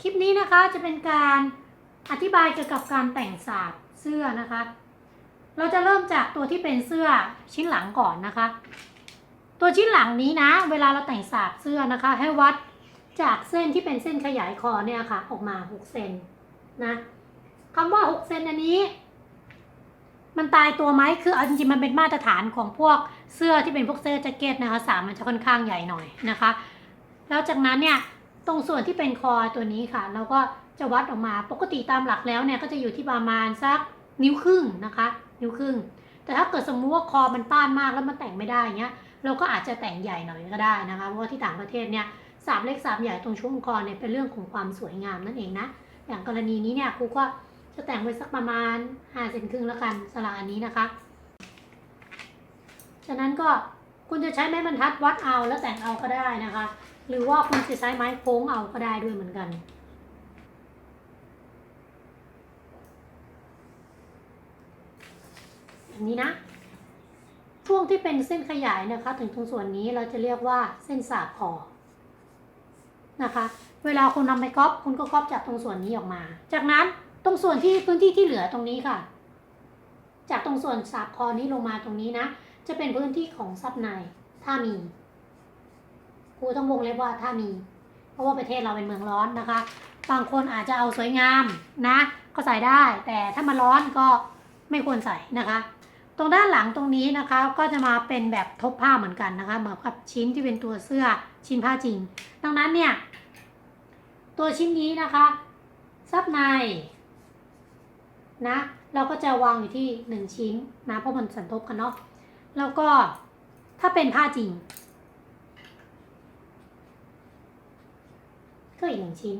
คลิปนี้นะคะจะเป็นการอธิบายเกี่ยวกับการแต่งสาบเสื้อนะคะ เราจะเริ่มจากตัวที่เป็นเสื้อชิ้นหลังก่อนนะคะ ตัวชิ้นหลังนี้นะ เวลาเราแต่งสาบเสื้อนะคะ ให้วัดจากเส้นที่เป็นเส้นขยายคอเนี่ยค่ะ ออกมา6เซนนะคำว่า6เซนอันนี้ มันตายตัวไหมคือเอาจริงๆมันเป็นมาตรฐานของพวกเสื้อที่เป็นพวกเสื้อแจ็คเก็ตนะคะสามมันจะค่อนข้างใหญ่หน่อยนะคะ แล้วจากนั้นเนี่ย ตรงส่วนที่เป็นคอตัวนี้ค่ะ เราก็จะวัดออกมาปกติตามหลักแล้วเนี่ยก็จะอยู่ที่ประมาณสักนิ้วครึ่งนะคะ นิ้วครึ่ง แต่ถ้าเกิดสมมุติว่าคอมันต้านมากแล้วมันแต่งไม่ได้เงี้ยเราก็อาจจะแต่งใหญ่หน่อยก็ได้นะคะเพราะว่าที่ต่างประเทศเนี่ยสามเล็กสามใหญ่ตรงช่วงคอเนี่ยเป็นเรื่องของความสวยงามนั่นเองนะอย่างกรณีนี้เนี่ยครูก็จะแต่งไว้สักประมาณ5เซนครึ่งแล้วกันสลักอันนี้นะคะฉะนั้นก็คุณจะใช้ไม้บรรทัดวัดเอาแล้วแต่งเอาก็ได้นะคะ หรือว่าคุณจะใช้ไม้โค้งเอาก็ได้ด้วยเหมือนกันอย่างนี้นะ ช่วงที่เป็นเส้นขยายนะคะ ถึงตรงส่วนนี้เราจะเรียกว่าเส้นสาบคอนะคะ เวลาคุณนำไปก๊อปคุณก็ก๊อปจากตรงส่วนนี้ออกมา จากนั้นตรงส่วนที่พื้นที่ที่เหลือตรงนี้ค่ะ จากตรงส่วนสาบคอนี้ลงมาตรงนี้นะ จะเป็นพื้นที่ของซับในถ้ามี ครูต้องวงเล็บว่าถ้ามี เพราะว่าประเทศเราเป็นเมืองร้อนนะคะ บางคนอาจจะเอาสวยงามนะ ก็ใส่ได้ แต่ถ้ามันร้อนก็ไม่ควรใส่นะคะ ตรงด้านหลังตรงนี้นะคะ ก็จะมาเป็นแบบทบผ้าเหมือนกันนะคะเหมือนกับชิ้นที่เป็นตัวเสื้อชิ้นผ้าจริง ดังนั้นเนี่ย ตัวชิ้นนี้นะคะ ซับในนะเราก็จะวางอยู่ที่หนึ่งชิ้นนะเพราะมันสันทบกันเนาะแล้วก็ถ้าเป็นผ้าจริง ก็อีกหนึ่งชิ้น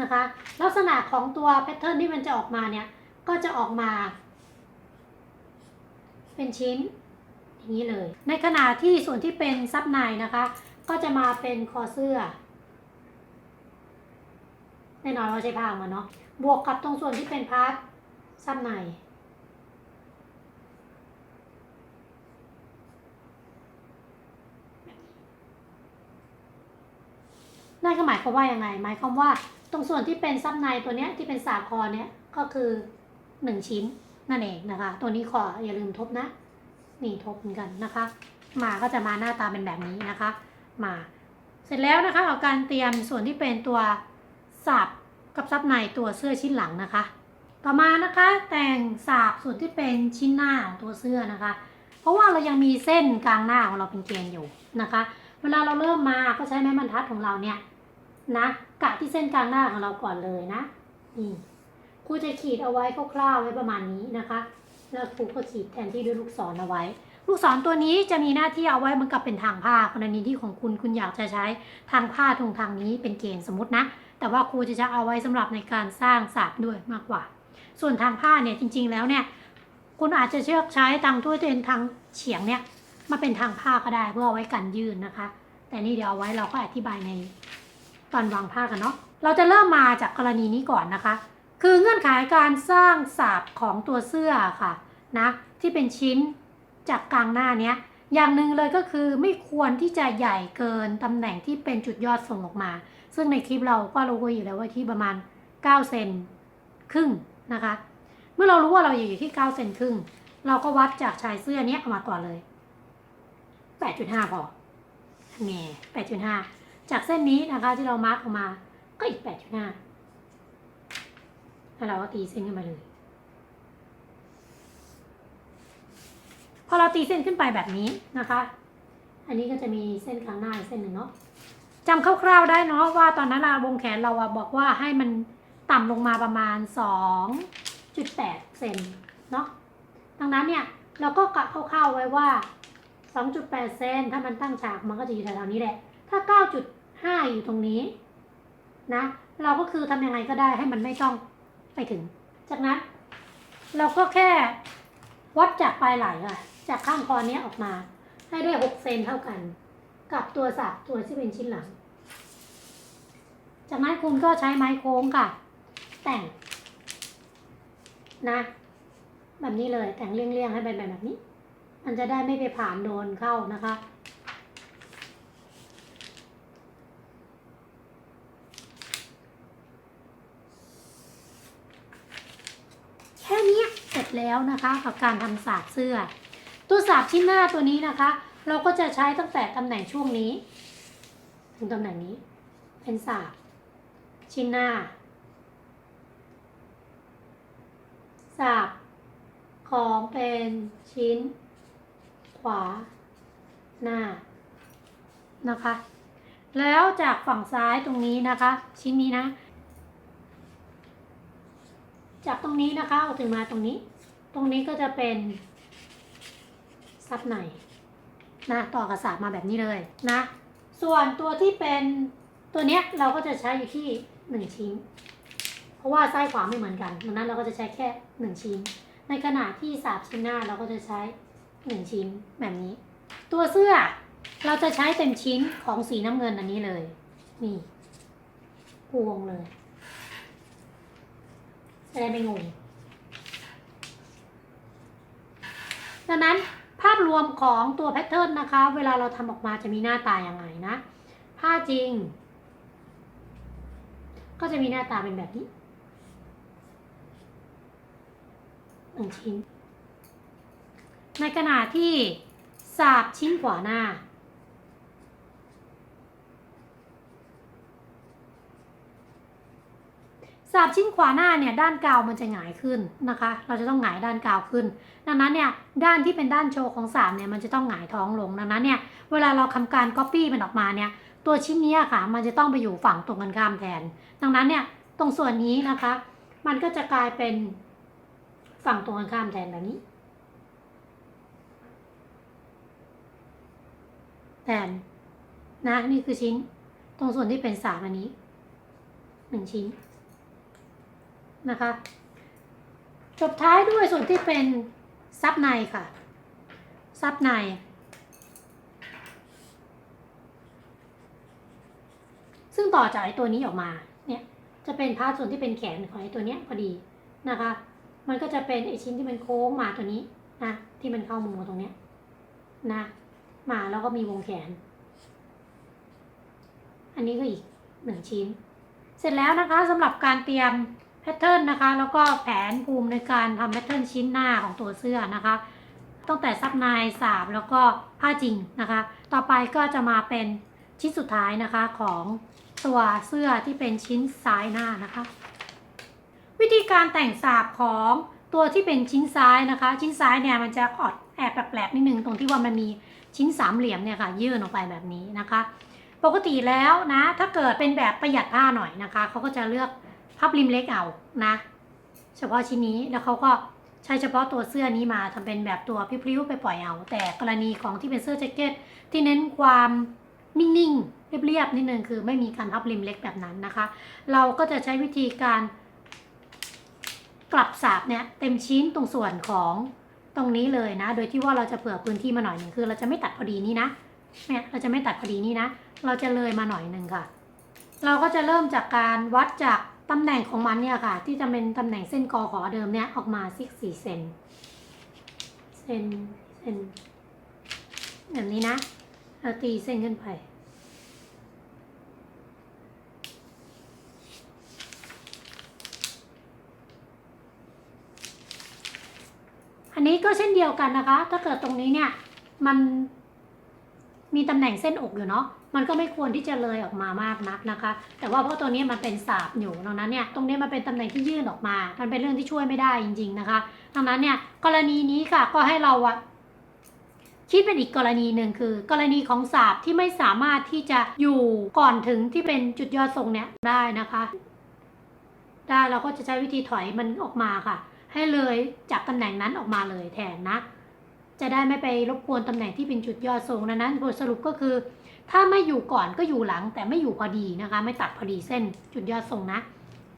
นะคะ ลักษณะของตัวแพทเทิร์นที่มันจะออกมาเนี่ย ก็จะออกมา เป็นชิ้น อย่างนี้เลย ในขณะที่ส่วนที่เป็นซับในนะคะ ก็จะมาเป็นคอเสื้อแน่นอนว่าใช้ผ้ามาเนาะบวกกับตรงส่วนที่เป็นพาร์ทซับใน นั่น ก็หมายความว่ายังไง หมายความว่าตรงส่วนที่เป็นซับในตัวเนี้ยที่เป็นสาคอเนี้ยก็คือหนึ่งชิ้นนั่นเองนะคะ ตัวนี้ขออย่าลืมทบนะ นี่ทบเหมือนกันนะคะ มาก็จะมาหน้าตาเป็นแบบนี้นะคะ มาเสร็จแล้วนะคะเอาการเตรียมส่วนที่เป็นตัวสับกับซับในตัวเสื้อชิ้นหลังนะคะ ต่อมานะคะแต่งสาบส่วนที่เป็นชิ้นหน้าของตัวเสื้อนะคะ เพราะว่าเรายังมีเส้นกลางหน้าของเราเป็นเกณฑ์อยู่นะคะ เวลาเราเริ่มมาก็ใช้ไม้บรรทัดของเราเนี่ย นะกะที่เส้นกลางหน้าของเราก่อนเลยนะนี่ครูจะขีดเอาไว้คร่าวๆไว้ประมาณนี้นะคะ แล้วครูก็ขีดแทนที่ด้วยลูกศรเอาไว้ ลูกศรตัวนี้จะมีหน้าที่เอาไว้มือนกับเป็นทางผ้ากรณีที่ของคุณคุณอยากจะใช้ทางผ้าตรงทางนี้เป็นเกณฑ์สมมตินะ แต่ว่าครูจะจะเอาไว้สำหรับในการสร้างศาสตร์ด้วยมากกว่า ส่วนทางผ้าเนี่ยจริง ๆ แล้วเนี่ยคุณอาจจะเชือกใช้ทางถ้วยตัวเองทางเฉียงเนี่ยมาเป็นทางผ้าก็ได้เพื่อเอาไว้กันยืนนะคะ แต่นี่เดี๋ยวเอาไว้เราก็อธิบายใน ตอนวางผ้ากันเนาะเราจะเริ่มมาจากกรณีนี้ก่อนนะคะ คือเงื่อนไขการสร้างสาบของตัวเสื้อค่ะนะที่เป็นชิ้นจากกลางหน้าเนี้ยอย่างหนึ่งเลยก็คือไม่ควรที่จะใหญ่เกินตำแหน่งที่เป็นจุดยอดส่งออกมา ซึ่งในคลิปเราก็รู้อยู่แล้วว่าที่ประมาณ 9 เซนครึ่งนะคะ เมื่อเรารู้ว่าเราอยู่ที่ 9 เซนครึ่ง เราก็วัดจากชายเสื้อเนี้ยออกมาก่อนเลย 8.5 พอแง่8.5 จากเส้นนี้นะคะที่เรามาร์กออกมา ก็อีก8.5แล้วเราก็ตีเส้นขึ้นมาเลย พอเราตีเส้นขึ้นไปแบบนี้นะคะ อันนี้ก็จะมีเส้นข้างหน้าอีกเส้นหนึ่งเนาะจำคร่าวๆได้เนาะว่าตอนนั้นเราวงแขนเราอะบอกว่าให้มันต่ำลงมาประมาณ 2.8 เซนเนาะ ดังนั้นเนี่ยเราก็กะคร่าวๆไว้ว่า 2.8 เซนถ้ามันตั้งฉากมันก็จะอยู่แถวๆนี้แหละ ถ้า 9.5อยู่ตรงนี้นะ เราก็คือทำยังไงก็ได้ให้มันไม่ต้องไปถึง จากนั้น เราก็แค่วัดจากปลายไหล่ค่ะ จากข้างคอเนี้ยออกมา ให้ได้6เซนเท่ากัน กับตัวสับตัวที่เป็นชิ้นหลัง จากนั้นคุณก็ใช้ไม้โค้งค่ะ แต่ง นะ แบบนี้เลยแต่งเลี่ยงๆให้เป็นแบบนี้ มันจะได้ไม่ไปผ่านโดนเข้านะคะ น แล้วนะคะกับการทำสาบเสื้อ ตัวสาบชิ้นหน้าตัวนี้นะคะ เราก็จะใช้ตั้งแต่ตำแหน่งช่วงนี้ ถึงตำแหน่งนี้ เป็นสาบชิ้นหน้าสาบของเป็นชิ้น ขวา หน้านะคะ แล้วจากฝั่งซ้ายตรงนี้นะคะ ชิ้นนี้นะ จากตรงนี้นะคะเอาถึงมาตรงนี้ ตรงนี้ก็จะเป็นซับในนะต่อกระสาบมาแบบนี้เลยนะ ส่วนตัวที่เป็นตัวเนี้ยเราก็จะใช้อยู่ที่หนึ่งชิ้น เพราะว่าซ้ายขวาไม่เหมือนกันดังนั้นเราก็จะใช้แค่หนึ่งชิ้น ในขณะที่สาบชิ้นหน้าเราก็จะใช้หนึ่งชิ้นแบบนี้ ตัวเสื้อเราจะใช้เต็มชิ้นของสีน้ำเงินอันนี้เลย นี่พวงเลยจะได้ไม่งง ดังนั้นภาพรวมของตัวแพทเทิร์นนะคะ เวลาเราทำออกมาจะมีหน้าตาอย่างไงนะ ผ้าจริง ก็จะมีหน้าตาเป็นแบบนี้หนึ่งชิ้น ในขณะที่สาบชิ้นขวาหน้า สาบชิ้นขวาหน้าเนี่ยด้านกาวมันจะหงายขึ้นนะคะ เราจะต้องหงายด้านกาวขึ้น ดังนั้นเนี่ยด้านที่เป็นด้านโชว์ของสาบเนี่ยมันจะต้องหงายท้องลงดังนั้นเนี่ยเวลาเราทำการ Copy มันออกมาเนี่ยตัวชิ้นเนี้ยค่ะ มันจะต้องไปอยู่ฝั่งตรงกันข้ามแทน ดังนั้นเนี่ยตรงส่วนนี้นะคะ มันก็จะกลายเป็นฝั่งตรงกันข้ามแทนแบบนี้แทนนะนี่คือชิ้น ตรงส่วนที่เป็นสามอันนี้หนึ่งชิ้น นะคะ จบท้ายด้วยส่วนที่เป็นซับในค่ะ ซับใน ซึ่งต่อจากไอ้ตัวนี้ออกมา เนี่ย จะเป็นพาร์ทส่วนที่เป็นแขนของไอ้ตัวเนี้ยพอดีนะคะ มันก็จะเป็นไอ้ชิ้นที่มันโค้งมาตัวนี้นะ ที่มันเข้ามุมตรงเนี้ยนะ มาแล้วก็มีวงแขน อันนี้ก็อีกหนึ่งชิ้น เสร็จแล้วนะคะสำหรับการเตรียม แพทเทิร์นนะคะ แล้วก็แผนภูมิในการทำแพทเทิร์นชิ้นหน้าของตัวเสื้อนะคะตั้งแต่ซับในสาบแล้วก็ผ้าจริงนะคะ ต่อไปก็จะมาเป็นชิ้นสุดท้ายนะคะของตัวเสื้อที่เป็นชิ้นซ้ายหน้านะคะ วิธีการแต่งสาบของตัวที่เป็นชิ้นซ้ายนะคะ ชิ้นซ้ายเนี่ยมันจะออดแอบแปลกๆนิดนึงตรงที่ว่ามันมีชิ้นสามเหลี่ยมเนี่ยค่ะยื่นออกไปแบบนี้นะคะ ปกติแล้วนะถ้าเกิดเป็นแบบประหยัดผ้าหน่อยนะคะเขาก็จะเลือก พับริมเล็กเอานะ เฉพาะชิ้นนี้แล้วเขาก็ใช้เฉพาะตัวเสื้อนี้มาทำเป็นแบบตัวพริ้วๆไปปล่อยเอา แต่กรณีของที่เป็นเสื้อแจ็คเก็ตที่เน้นความนิ่งๆเรียบๆนิดนึงคือไม่มีการพับริมเล็กแบบนั้นนะคะ เราก็จะใช้วิธีการกลับสาบเนี่ยเต็มชิ้นตรงส่วนของตรงนี้เลยนะ โดยที่ว่าเราจะเผื่อพื้นที่มาหน่อยหนึ่งคือ เราจะไม่ตัดพอดีนี้นะเนี่ยเราจะไม่ตัดพอดีนี้นะ เราจะเลยมาหน่อยหนึ่งค่ะ เราก็จะเริ่มจากการวัดจาก ตำแหน่งของมันเนี่ยค่ะ ที่จะเป็นตำแหน่งเส้นกอขอเดิมเนี่ยออกมาสิกสี่เซนเซนเซนแบบนี้นะเราตีเส้นขึ้นไป อันนี้ก็เช่นเดียวกันนะคะ ถ้าเกิดตรงนี้เนี่ย มัน มีตำแหน่งเส้นอกอยู่เนาะ มันก็ไม่ควรที่จะเลยออกมามากนักนะคะ แต่ว่าเพราะตัวนี้มันเป็นสาบอยู่ดังนั้นเนี่ย ตรงนี้มันเป็นตำแหน่งที่ยื่นออกมา มันเป็นเรื่องที่ช่วยไม่ได้จริง ๆนะคะ ดังนั้นเนี่ยกรณีนี้ค่ะก็ให้เราอะคิดเป็นอีกกรณีหนึ่งคือ กรณีของสาบที่ไม่สามารถที่จะอยู่ก่อนถึงที่เป็นจุดยอดทรงเนี่ยได้นะคะ ได้เราก็จะใช้วิธีถอยมันออกมาค่ะ ให้เลยจากตำแหน่งนั้นออกมาเลยแทนนะ จะได้ไม่ไปรบกวนตำแหน่งที่เป็นจุดยอดทรงดังนั้นบทสรุปก็คือ ถ้าไม่อยู่ก่อนก็อยู่หลัง แต่ไม่อยู่พอดีนะคะ ไม่ตัดพอดีเส้นจุดยอดทรงนะ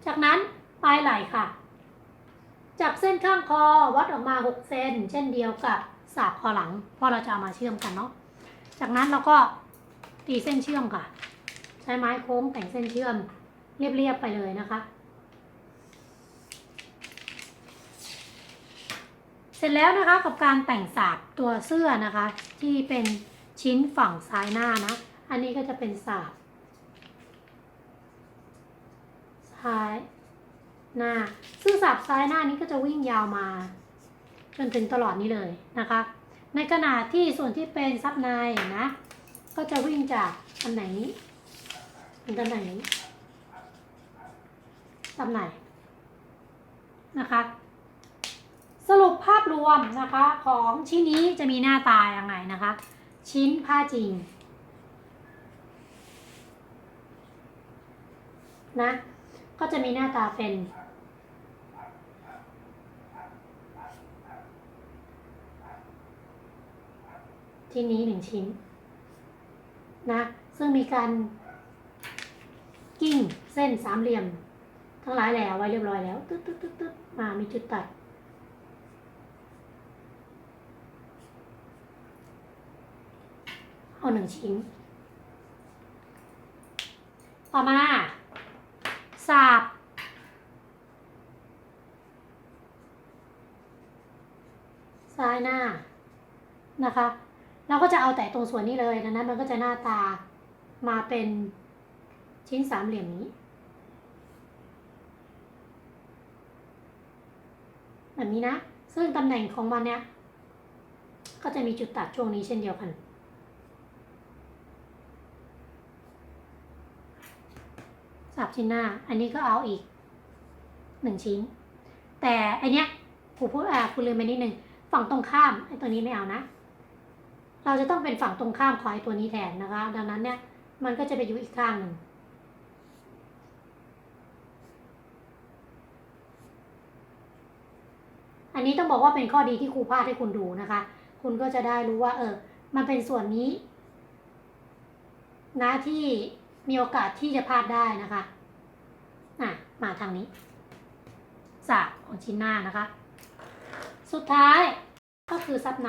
จากนั้นปลายไหล่ค่ะจากเส้นข้างคอวัดออกมา6เซนเช่นเดียวกับสากคอหลังเพราะเราจะเอามาเชื่อมกันเนาะจากนั้นเราก็ตีเส้นเชื่อมค่ะ ใช้ไม้โค้งแต่งเส้นเชื่อมเรียบๆไปเลยนะคะ เส ร็จแล้วนะคะกับการแต่งสาบตัวเสื้อนะคะ ที่เป็นชิ้นฝั่งซ้ายหน้านะ อันนี้ก็จะเป็นสาบซ้ายหน้า ซึ่งสาบซ้ายหน้านี้ก็จะวิ่งยาวมา จนถึงตลอดนี้เลยนะคะ ในขณะที่ส่วนที่เป็นซับในนะ ก็จะวิ่งจากอันไหนนี้ถึงอันไหนนี้ซับในนะคะ สรุปภาพรวมนะคะของชิ้นนี้จะมีหน้าตายังไงนะคะ ชิ้นผ้าจริงนะก็จะมีหน้าตาเป็นชิ้นนี้หนึ่งชิ้นนะซึ่งมีการกิ้งเส้นสามเหลี่ยม ทั้งหลายแหล่ไว้เรียบร้อยแล้ว ตึ๊ดตึ๊ดตึ๊ดตึ๊ดมามีจุดตัด เอาหนึ่งชิ้น ต่อมาสาบซ้ายหน้านะคะ เราก็จะเอาแต่ตรงส่วนนี้เลยดังนั้นมันก็จะหน้าตามาเป็นชิ้นสามเหลี่ยมนี้แบบนี้นะ ซึ่งตำแหน่งของมันเนี่ย ก็จะมีจุดตัดช่วงนี้เช่นเดียวกัน สับชิ้นหน้า อันนี้ก็เอาอีกหนึ่งชิ้น แต่อันเนี้ยผูพูดอ่าคุณลืมไปนิดนึงฝั่งตรงข้ามไอ้ตัวนี้ไม่เอานะ เราจะต้องเป็นฝั่งตรงข้ามของไอ้ตัวนี้แทนนะคะ ดังนั้นเนี่ยมันก็จะไปอยู่อีกข้างหนึ่งอันนี้ต้องบอกว่าเป็นข้อดีที่ครูพาดให้คุณดูนะคะ คุณก็จะได้รู้ว่า เออ มันเป็นส่วนนี้นะที่ มีโอกาสที่จะพลาดได้นะคะอะมาทางนี้สากของชิ้นหน้านะคะ สุดท้ายก็คือซับใน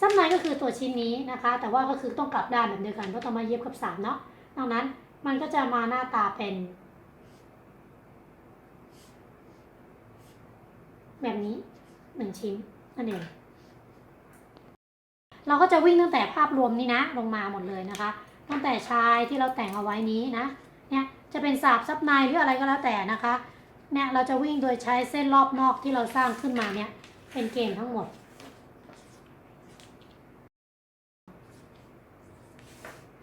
ซับในก็คือตัวชิ้นนี้นะคะ แต่ว่าก็คือต้องกลับด้านแบบเดียวกันเพราะต้องมาเย็บกับสามเนาะดังนั้นมันก็จะมาหน้าตาเป็น แบบนี้หนึ่งชิ้นนั่นเอง เราก็จะวิ่งตั้งแต่ภาพรวมนี้นะ ลงมาหมดเลยนะคะ ตั้งแต่ชายที่เราแต่งเอาไว้นี้นะ เนี่ยจะเป็นสาบซับในหรืออะไรก็แล้วแต่นะคะ เนี่ยเราจะวิ่งโดยใช้เส้นรอบนอกที่เราสร้างขึ้นมาเนี่ย เป็นเกณฑ์ทั้งหมด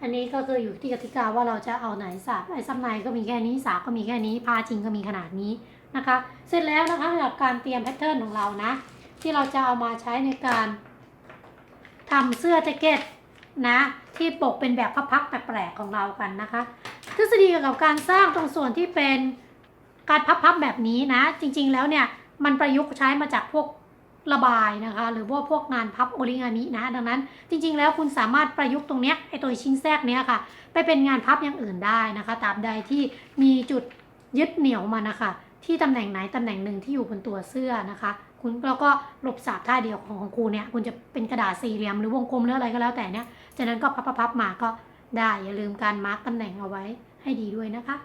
อันนี้ก็คืออยู่ที่กติกาว่าเราจะเอาไหนสาบไอ้ซับในก็มีแค่นี้สาบก็มีแค่นี้พาจริงก็มีขนาดนี้นะคะ เสร็จแล้วนะคะสำหรับการเตรียมแพทเทิร์นของเรานะ ที่เราจะเอามาใช้ในการ ทำเสื้อแจ็คเก็ตนะที่ปกเป็นแบบพับๆแปลกๆของเรากันนะคะ ทฤษฎีเกี่ยวกับการสร้างตรงส่วนที่เป็นการพับๆแบบนี้นะ จริงๆแล้วเนี่ยมันประยุกต์ใช้มาจากพวกระบายนะคะ หรือว่าพวกงานพับโอริงามินะ ดังนั้นจริง ๆ แล้วคุณสามารถประยุกต์ตรงเนี้ยไอตัวชิ้นแทรกเนี้ยค่ะ ไปเป็นงานพับอย่างอื่นได้นะคะตราบใดที่มีจุดยึดเหนี่ยวมันนะคะที่ตำแหน่งไหนตำแหน่งหนึ่งที่อยู่บนตัวเสื้อนะคะ คุณแล้วก็หลบสาบท่าเดียวของของครูเนี่ยคุณจะเป็นกระดาษสี่เหลี่ยมหรือวงกลมหรืออะไรก็แล้วแต่เนี่ยจากนั้นก็พับๆๆมาก็ได้อย่าลืมการมาร์กตำแหน่งเอาไว้ให้ดีด้วยนะคะ